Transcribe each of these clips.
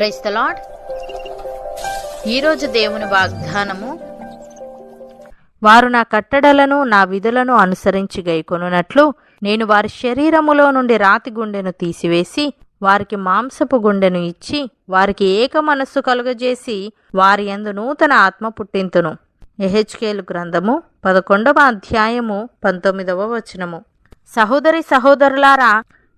Price the lord ఈరోజు దేవుని వాగ్దానము వారు నా కట్టడలను నా విధులను అనుసరించి గైకొనున్నట్లు నేను వారి శరీరములో నుండి రాతి గుండెను తీసివేసి వారికి మాంసపు గుండెను ఇచ్చి వారికి ఏక మనస్సు కలుగజేసి వారి ఎందు నూతన ఆత్మ పుట్టింతును. ఎహెచ్కేలు గ్రంథము పదకొండవ అధ్యాయము పంతొమ్మిదవ వచనము. సహోదరి సహోదరులారా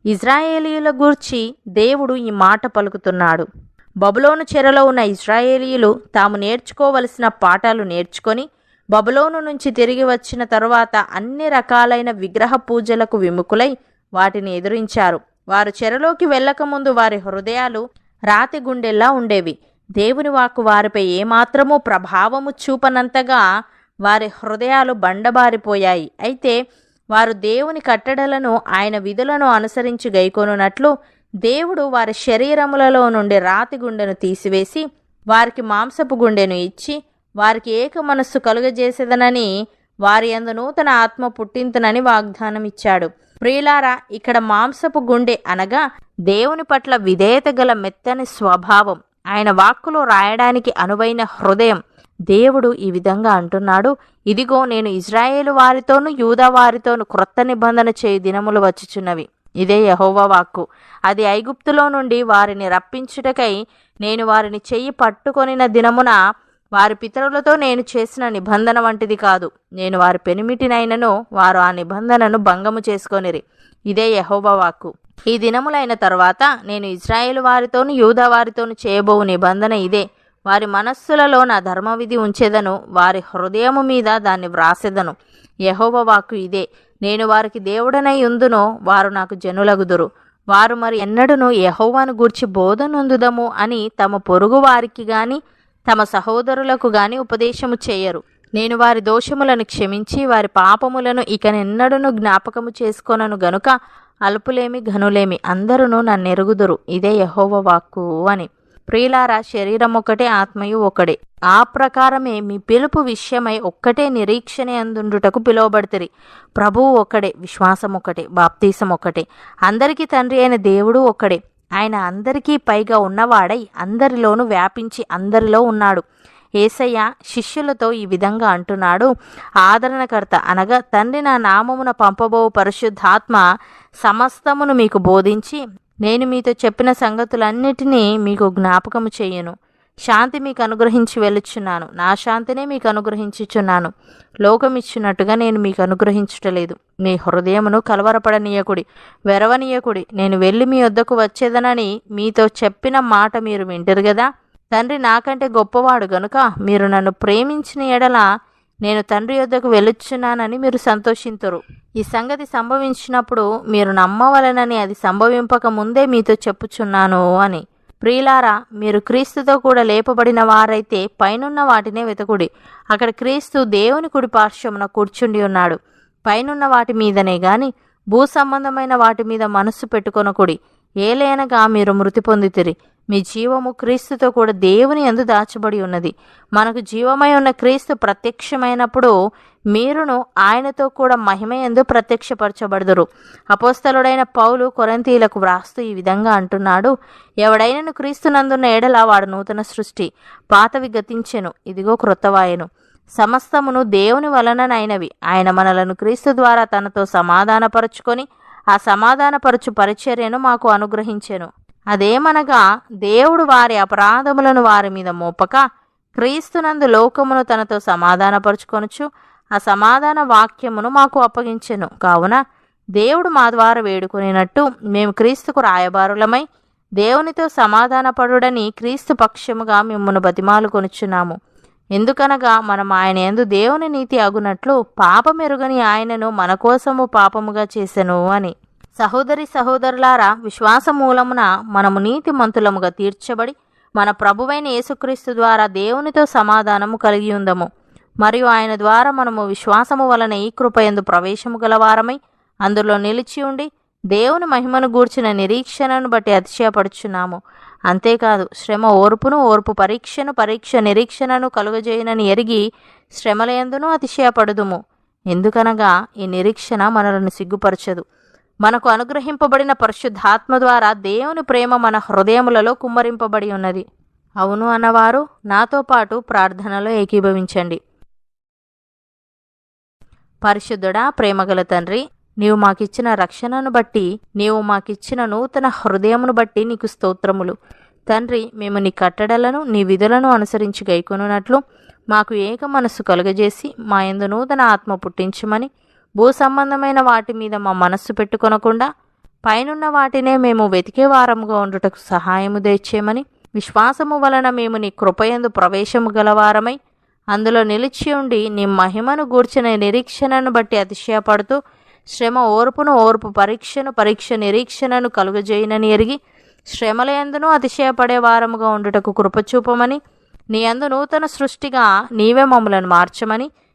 ఇజ్రాయేలీయుల గూర్చి దేవుడు ఈ మాట పలుకుతున్నాడు. బబులోను చెరలో ఉన్న ఇజ్రాయేలీయులు తాము నేర్చుకోవలసిన పాఠాలు నేర్చుకొని బబులోను నుంచి తిరిగి వచ్చిన తరువాత అన్ని రకాలైన విగ్రహ పూజలకు విముఖులై వాటిని ఎదురించారు. వారు చెరలోకి వెళ్ళకముందు వారి హృదయాలు రాతి గుండెల్లా ఉండేవి. దేవుని వాకు వారిపై ఏమాత్రమూ ప్రభావము చూపనంతగా వారి హృదయాలు బండబారిపోయాయి. అయితే వారు దేవుని కట్టడలను ఆయన విధులను అనుసరించి గైకొనున్నట్లు దేవుడు వారి శరీరములలో నుండి రాతి గుండెను తీసివేసి వారికి మాంసపు గుండెను ఇచ్చి వారికి ఏక మనస్సు కలుగజేసేదనని వారి అందు నూతన ఆత్మ పుట్టింతునని వాగ్దానం ఇచ్చాడు. ప్రియులారా ఇక్కడ మాంసపు గుండె అనగా దేవుని పట్ల విధేయత గల మెత్తని స్వభావం. ఆయన వాక్కులో రాయడానికి అనువైన హృదయం. దేవుడు ఈ విధంగా అంటున్నాడు ఇదిగో నేను ఇజ్రాయేలు వారితోనూ యూదా వారితోను క్రొత్త నిబంధన చేయి దినములు వచ్చుచున్నవి. ఇదే యహోవా వాక్కు. అది ఐగుప్తులో నుండి వారిని రప్పించుటకై నేను వారిని చెయ్యి పట్టుకొనిన దినమున వారి పితరులతో నేను చేసిన నిబంధన వంటిది కాదు. నేను వారి పెనిమిటినైనను వారు ఆ నిబంధనను భంగము చేసుకొనిరి. ఇదే యహోవా వాక్కు. ఈ దినములైన తర్వాత నేను ఇజ్రాయేల్ వారితోను యూదా వారితోను చేయబోవు నిబంధన ఇదే. వారి మనస్సులలో నా ధర్మవిధి ఉంచెదను వారి హృదయము మీద దాన్ని వ్రాసేదను. యహోవ వాక్కు ఇదే. నేను వారికి దేవుడనై ఉందునో వారు నాకు జనులగుదురు. వారు మరి ఎన్నడూను యహోవాను గూర్చి బోధనొందుదము అని తమ పొరుగు వారికి గాని తమ సహోదరులకు గాని ఉపదేశము చేయరు. నేను వారి దోషములను క్షమించి వారి పాపములను ఇక నిన్నడును జ్ఞాపకము చేసుకొనను గనుక అల్పులేమి ఘనులేమి అందరూ నన్నెరుగుదురు. ఇదే యహోవ వాక్కు అని. ప్రియులారా శరీరం ఒకటే ఆత్మయు ఒకడే ఆ ప్రకారమే మీ పిలుపు విషయమై ఒక్కటే నిరీక్షణ అందుండుటకు పిలువబడితిరి. ప్రభువు ఒకడే విశ్వాసం ఒకటే బాప్తీసం ఒకటే. అందరికీ తండ్రి అయిన దేవుడు ఒకడే. ఆయన అందరికీ పైగా ఉన్నవాడై అందరిలోనూ వ్యాపించి అందరిలో ఉన్నాడు. ఏసయ్య శిష్యులతో ఈ విధంగా అంటున్నాడు. ఆదరణకర్త అనగా తండ్రి నా నామమున పంపబోవు పరిశుద్ధాత్మ సమస్తమును మీకు బోధించి నేను మీతో చెప్పిన సంగతులన్నిటినీ మీకు జ్ఞాపకము చేయను. శాంతి మీకు అనుగ్రహించి వెళ్ళుచున్నాను. నా శాంతినే మీకు అనుగ్రహించుచున్నాను. లోకమిచ్చినట్టుగా నేను మీకు అనుగ్రహించుటలేదు. మీ హృదయమును కలవరపడనీయకుడి వెరవనీయకుడి నేను వెళ్ళి మీ వద్దకు వచ్చేదనని మీతో చెప్పిన మాట మీరు వింటారు కదా తండ్రి నాకంటే గొప్పవాడు గనుక మీరు నన్ను ప్రేమించిన ఎడల నేను తండ్రి యొద్దకు వెళ్ళుచున్నానని మీరు సంతోషింతురు. ఈ సంగతి సంభవించినప్పుడు మీరు నమ్మవలనని అది సంభవింపక ముందే మీతో చెప్పుచున్నాను అని. ప్రియులారా మీరు క్రీస్తుతో కూడా లేపబడిన వారైతే పైనున్న వాటినే వెతకుడి. అక్కడ క్రీస్తు దేవుని కుడి పార్శ్వమున కూర్చుండి ఉన్నాడు. పైనున్న వాటి మీదనే గాని భూ సంబంధమైన వాటి మీద మనస్సు పెట్టుకొనకుడి. ఏలేనగా మీరు మృతి పొందితిరి. మీ జీవము క్రీస్తుతో కూడా దేవుని ఎందు దాచబడి ఉన్నది. మనకు జీవమై ఉన్న క్రీస్తు ప్రత్యక్షమైనప్పుడు మీరును ఆయనతో కూడా మహిమ ఎందు ప్రత్యక్షపరచబడదురు. అపోస్తలుడైన పౌలు కొరంతీలకు వ్రాస్తూ ఈ విధంగా అంటున్నాడు ఎవడైనను క్రీస్తునందున్న ఎడలా వాడు నూతన సృష్టి పాతవి గతించెను ఇదిగో క్రొత్తవాయను. సమస్తమును దేవుని వలననైనవి. ఆయన మనలను క్రీస్తు ద్వారా తనతో సమాధానపరచుకొని ఆ సమాధానపరచు పరిచర్యను మాకు అనుగ్రహించెను. అదేమనగా దేవుడు వారి అపరాధములను వారి మీద మోపక క్రీస్తునందు లోకమును తనతో సమాధానపరుచుకొనుచు ఆ సమాధాన వాక్యమును మాకు అప్పగించెను. కావున దేవుడు మా ద్వారా వేడుకునేనట్టు మేము క్రీస్తుకు రాయబారులమై దేవునితో సమాధానపడుడని క్రీస్తు పక్షముగా మిమ్మను బతిమాలు కొనుచున్నాము ఎందుకనగా మనం ఆయన ఎందు దేవుని నీతి అగునట్లు పాపమెరుగని ఆయనను మన కోసము పాపముగా చేసెను అని. సహోదరి సహోదరులారా విశ్వాస మూలమున మనము నీతిమంతులముగా తీర్చబడి మన ప్రభువైన యేసుక్రీస్తు ద్వారా దేవునితో సమాధానము కలిగి ఉందము. మరియు ఆయన ద్వారా మనము విశ్వాసము వలన ఈ కృపయందు ప్రవేశము గలవారమై అందులో నిలిచి ఉండి దేవుని మహిమను గూర్చిన నిరీక్షణను బట్టి అతిశయపడుచున్నాము. అంతేకాదు శ్రమ ఓర్పును ఓర్పు పరీక్షను పరీక్ష నిరీక్షణను కలుగజేయనని ఎరిగి శ్రమలయందును అతిశయపడుదుము. ఎందుకనగా ఈ నిరీక్షణ మనలను సిగ్గుపరచదు. మనకు అనుగ్రహింపబడిన పరిశుద్ధాత్మ ద్వారా దేవుని ప్రేమ మన హృదయములలో కుమ్మరింపబడి ఉన్నది. అవును అన్నవారు నాతో పాటు ప్రార్థనలో ఏకీభవించండి. పరిశుద్ధుడా ప్రేమగల తండ్రి నీవు మాకిచ్చిన రక్షణను బట్టి నీవు మాకిచ్చిన నూతన హృదయమును బట్టి నీకు స్తోత్రములు. తండ్రి మేము నీ కట్టడలను నీ విధులను అనుసరించి గైకొనున్నట్లు మాకు ఏక మనస్సు కలుగజేసి మా యందు నూతన ఆత్మ పుట్టించమని భూ సంబంధమైన వాటి మీద మా మనస్సు పెట్టుకొనకుండా పైనున్న వాటినే మేము వెతికే వారముగా ఉండుటకు సహాయము తెచ్చేమని విశ్వాసము వలన మేము నీ కృపయందు ప్రవేశము గలవారమై అందులో నిలిచి ఉండి నీ మహిమను గూర్చిన నిరీక్షణను బట్టి అతిశయపడుతూ శ్రమ ఓర్పును ఓర్పు పరీక్షను పరీక్ష నిరీక్షణను కలుగజేయనని ఎరిగి శ్రమలయందును అతిశయపడే వారముగా ఉండుటకు కృపచూపమని నీ అందు నూతన సృష్టిగా నీవే మమ్మలను మార్చమని